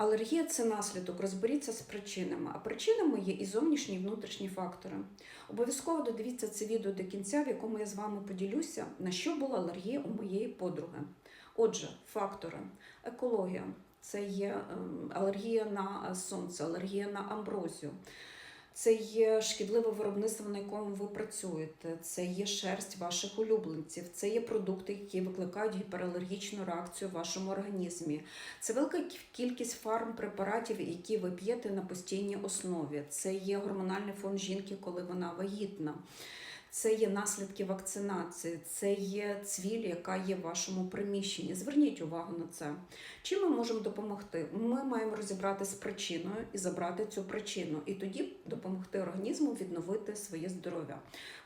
Алергія це наслідок, розберіться з причинами. А причинами є і зовнішні, і внутрішні фактори. Обов'язково додивіться це відео до кінця, в якому я з вами поділюся, на що була алергія у моєї подруги. Отже, фактори: екологія це є ем, алергія на сонце, алергія на амброзію. Це є шкідливе виробництво, на якому ви працюєте, це є шерсть ваших улюбленців, це є продукти, які викликають гіпералергічну реакцію в вашому організмі. Це велика кількість фармпрепаратів, які ви п'єте на постійній основі. Це є гормональний фон жінки, коли вона вагітна. Це є наслідки вакцинації, це є цвіль, яка є в вашому приміщенні. Зверніть увагу на це. Чим ми можемо допомогти? Ми маємо розібратися з причиною і забрати цю причину, і тоді допомогти організму відновити своє здоров'я.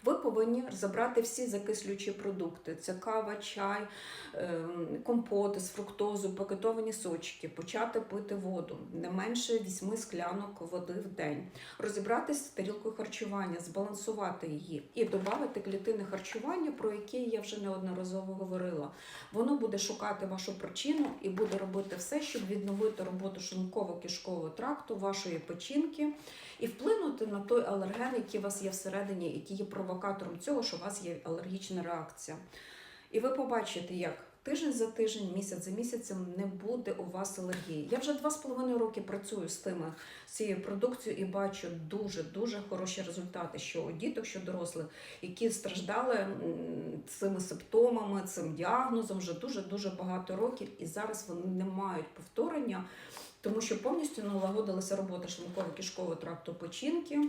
Ви повинні забрати всі закислюючі продукти: це кава, чай, ем, компоти з фруктозу, пакетовані сочки, почати пити воду, не менше 8 склянок води в день, розібратися з тарілкою харчування, збалансувати її і додати клітини харчування, про які я вже неодноразово говорила. Воно буде шукати вашу причину і буде робити все, щоб відновити роботу шлунково-кишкового тракту, вашої печінки і вплинути на той алерген, який у вас є всередині, який є провокатором цього, що у вас є алергічна реакція. І ви побачите, як тиждень за тиждень, місяць за місяцем не буде у вас алергії. Я вже два з половиною роки працюю з тими з цією продукцією і бачу дуже дуже хороші результати, що у діток, що дорослих, які страждали цими симптомами, цим діагнозом вже дуже дуже багато років, і зараз вони не мають повторення, тому що повністю налагодилася робота шлунково-кишкового тракту печінки.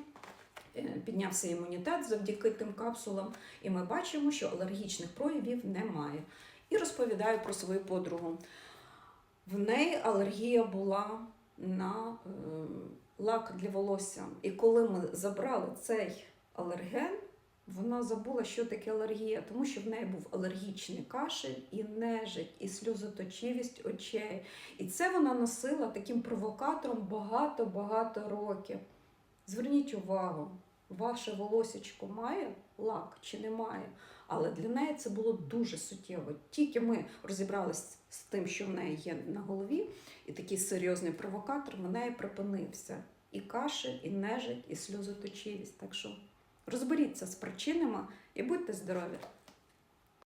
е, Піднявся імунітет завдяки тим капсулам, і ми бачимо, що алергічних проявів немає. І розповідаю про свою подругу. В неї алергія була на е, лак для волосся. І коли ми забрали цей алерген, вона забула, що таке алергія, тому що в неї був алергічний кашель, і нежить, і сльозоточивість очей. І це вона носила таким провокатором багато-багато років. Зверніть увагу, ваше волосечко має лак чи не має? Але для неї це було дуже суттєво. Тільки ми розібралися з тим, що в неї є на голові, і такий серйозний провокатор в неї припинився. І кашель, і нежить, і сльозоточивість. Так що розберіться з причинами і будьте здорові!